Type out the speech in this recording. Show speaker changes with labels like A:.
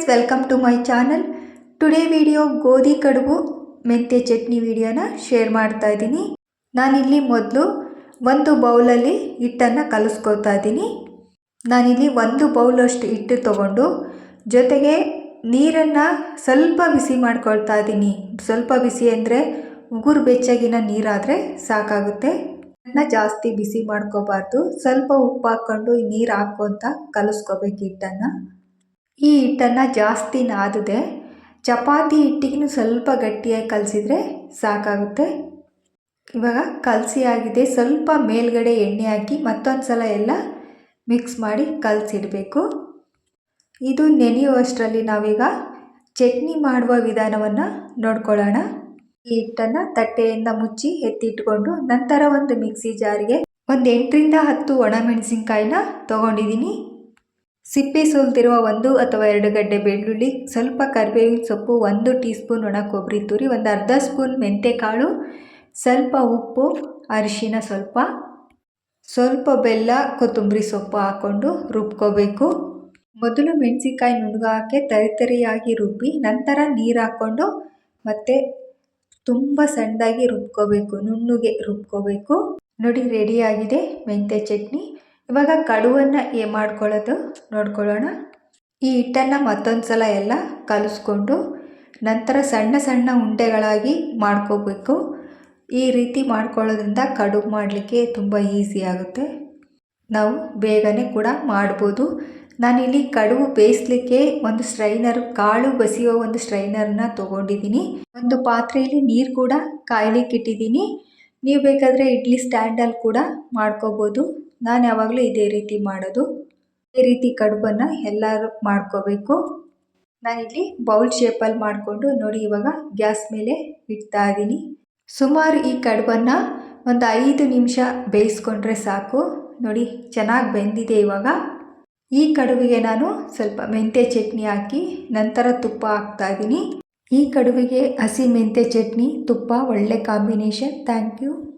A: Friends welcome to my channel today video ಗೋಧಿ ಕಡುಬು, ಮೆಂತ್ಯ ಚಟ್ನಿ ವಿಡಿಯೋನ ಶೇರ್ ಮಾಡ್ತಾ ಇದ್ದೀನಿ. ನಾನಿಲ್ಲಿ ಮೊದಲು ಒಂದು ಬೌಲಲ್ಲಿ ಹಿಟ್ಟನ್ನು ಕಲಿಸ್ಕೊತಾ ಇದ್ದೀನಿ. ನಾನಿಲ್ಲಿ ಒಂದು ಬೌಲಷ್ಟು ಹಿಟ್ಟು ತಗೊಂಡು ಜೊತೆಗೆ ನೀರನ್ನು ಸ್ವಲ್ಪ ಬಿಸಿ ಮಾಡ್ಕೊಳ್ತಾ ಇದ್ದೀನಿ. ಸ್ವಲ್ಪ ಬಿಸಿ ಅಂದರೆ ಉಗುರು ಬೆಚ್ಚಗಿನ ನೀರಾದರೆ ಸಾಕಾಗುತ್ತೆ. ಅದನ್ನ ಜಾಸ್ತಿ ಬಿಸಿ ಮಾಡ್ಕೋಬಾರ್ದು. ಸ್ವಲ್ಪ ಉಪ್ಪು ಹಾಕ್ಕೊಂಡು ನೀರು ಹಾಕ್ಕೊತ ಕಲಿಸ್ಕೋಬೇಕು ಹಿಟ್ಟನ್ನು. ಈ ಹಿಟ್ಟನ್ನು ಜಾಸ್ತಿ ನಾದದೆ ಚಪಾತಿ ಹಿಟ್ಟಿಗೂ ಸ್ವಲ್ಪ ಗಟ್ಟಿಯಾಗಿ ಕಲಸಿದ್ರೆ ಸಾಕಾಗುತ್ತೆ. ಇವಾಗ ಕಲಸಿ ಆಗಿದೆ, ಸ್ವಲ್ಪ ಮೇಲ್ಗಡೆ ಎಣ್ಣೆ ಹಾಕಿ ಮತ್ತೊಂದು ಸಲ ಎಲ್ಲ ಮಿಕ್ಸ್ ಮಾಡಿ ಕಲಸಿಡಬೇಕು. ಇದು ನೆನೆಯುವಷ್ಟರಲ್ಲಿ ನಾವೀಗ ಚಟ್ನಿ ಮಾಡುವ ವಿಧಾನವನ್ನು ನೋಡ್ಕೊಳ್ಳೋಣ. ಈ ಹಿಟ್ಟನ್ನು ತಟ್ಟೆಯಿಂದ ಮುಚ್ಚಿ ಎತ್ತಿಟ್ಕೊಂಡು ನಂತರ ಒಂದು ಮಿಕ್ಸಿ ಜಾರಿಗೆ ಒಂದು ಎಂಟರಿಂದ ಹತ್ತು ಒಣಮೆಣಸಿನ್ಕಾಯಿನ ತೊಗೊಂಡಿದ್ದೀನಿ ಸಿಪ್ಪೆ ಸುಲ್ತಿರುವ ಒಂದು ಅಥವಾ ಎರಡು ಗಡ್ಡೆ ಬೆಳ್ಳುಳ್ಳಿ, ಸ್ವಲ್ಪ ಕರಿಬೇವಿನ ಸೊಪ್ಪು, ಒಂದು ಟೀ ಸ್ಪೂನ್ ಒಣ ಕೊಬ್ಬರಿ ತುರಿ, ಒಂದು ಅರ್ಧ ಸ್ಪೂನ್ ಮೆಂತೆಕಾಳು, ಸ್ವಲ್ಪ ಉಪ್ಪು, ಅರಿಶಿನ ಸ್ವಲ್ಪ ಸ್ವಲ್ಪ ಬೆಲ್ಲ, ಕೊತ್ತಂಬರಿ ಸೊಪ್ಪು ಹಾಕ್ಕೊಂಡು ರುಬ್ಕೋಬೇಕು. ಮೊದಲು ಮೆಣಸಿನ್ಕಾಯಿ ತರಿ ತರಿತರಿಯಾಗಿ ರುಬ್ಬಿ, ನಂತರ ನೀರು ಹಾಕ್ಕೊಂಡು ಮತ್ತು ತುಂಬ ಸಣ್ಣದಾಗಿ ರುಬ್ಕೋಬೇಕು, ನುಣ್ಣಗೆ ರುಬ್ಕೋಬೇಕು. ನೋಡಿ ರೆಡಿಯಾಗಿದೆ ಮೆಂತ್ಯ ಚಟ್ನಿ. ಇವಾಗ ಕಡುವನ್ನು ಏ ಮಾಡ್ಕೊಳ್ಳೋದು ನೋಡ್ಕೊಳ್ಳೋಣ. ಈ ಹಿಟ್ಟನ್ನು ಮತ್ತೊಂದು ಸಲ ಎಲ್ಲ ಕಲಿಸ್ಕೊಂಡು ನಂತರ ಸಣ್ಣ ಸಣ್ಣ ಉಂಡೆಗಳಾಗಿ ಮಾಡ್ಕೋಬೇಕು. ಈ ರೀತಿ ಮಾಡ್ಕೊಳ್ಳೋದ್ರಿಂದ ಕಡುಬು ಮಾಡಲಿಕ್ಕೆ ತುಂಬ ಈಸಿ ಆಗುತ್ತೆ. ನಾವು ಬೇಗನೆ ಕೂಡ ಮಾಡ್ಬೋದು. ನಾನಿಲ್ಲಿ ಕಡುಬು ಬೇಯಿಸ್ಲಿಕ್ಕೆ ಒಂದು ಸ್ಟ್ರೈನರ್, ಕಾಳು ಬಸಿಯೋ ಒಂದು ಸ್ಟ್ರೈನರ್ನ ತೊಗೊಂಡಿದ್ದೀನಿ. ಒಂದು ಪಾತ್ರೆಯಲ್ಲಿ ನೀರು ಕೂಡ ಕಾಯ್ಲಿಕ್ಕೆ ಇಟ್ಟಿದ್ದೀನಿ ನೀವು ಬೇಕಾದರೆ ಇಡ್ಲಿ ಸ್ಟ್ಯಾಂಡಲ್ಲಿ ಕೂಡ ಮಾಡ್ಕೋಬೋದು. ನಾನು ಯಾವಾಗಲೂ ಇದೇ ರೀತಿ ಮಾಡೋದು. ಇದೇ ರೀತಿ ಕಡುಬನ್ನು ಎಲ್ಲರೂ ಮಾಡ್ಕೋಬೇಕು. ನಾನಿಲ್ಲಿ ಬೌಲ್ ಶೇಪಲ್ಲಿ ಮಾಡಿಕೊಂಡು ನೋಡಿ ಇವಾಗ ಗ್ಯಾಸ್ ಮೇಲೆ ಇಡ್ತಾ ಇದ್ದೀನಿ ಸುಮಾರು ಈ ಕಡುಬನ್ನು ಒಂದು ಐದು ನಿಮಿಷ ಬೇಯಿಸ್ಕೊಂಡ್ರೆ ಸಾಕು. ನೋಡಿ, ಚೆನ್ನಾಗಿ ಬೆಂದಿದೆ ಇವಾಗ. ಈ ಕಡುಬಿಗೆ ನಾನು ಸ್ವಲ್ಪ ಮೆಂತ್ಯ ಚಟ್ನಿ ಹಾಕಿ ನಂತರ ತುಪ್ಪ ಹಾಕ್ತಾ ಇದ್ದೀನಿ ಈ ಕಡುಬಿಗೆ ಹಸಿ ಮೆಂತೆ ಚಟ್ನಿ ತುಪ್ಪ ಒಳ್ಳೆ ಕಾಂಬಿನೇಷನ್. Thank you.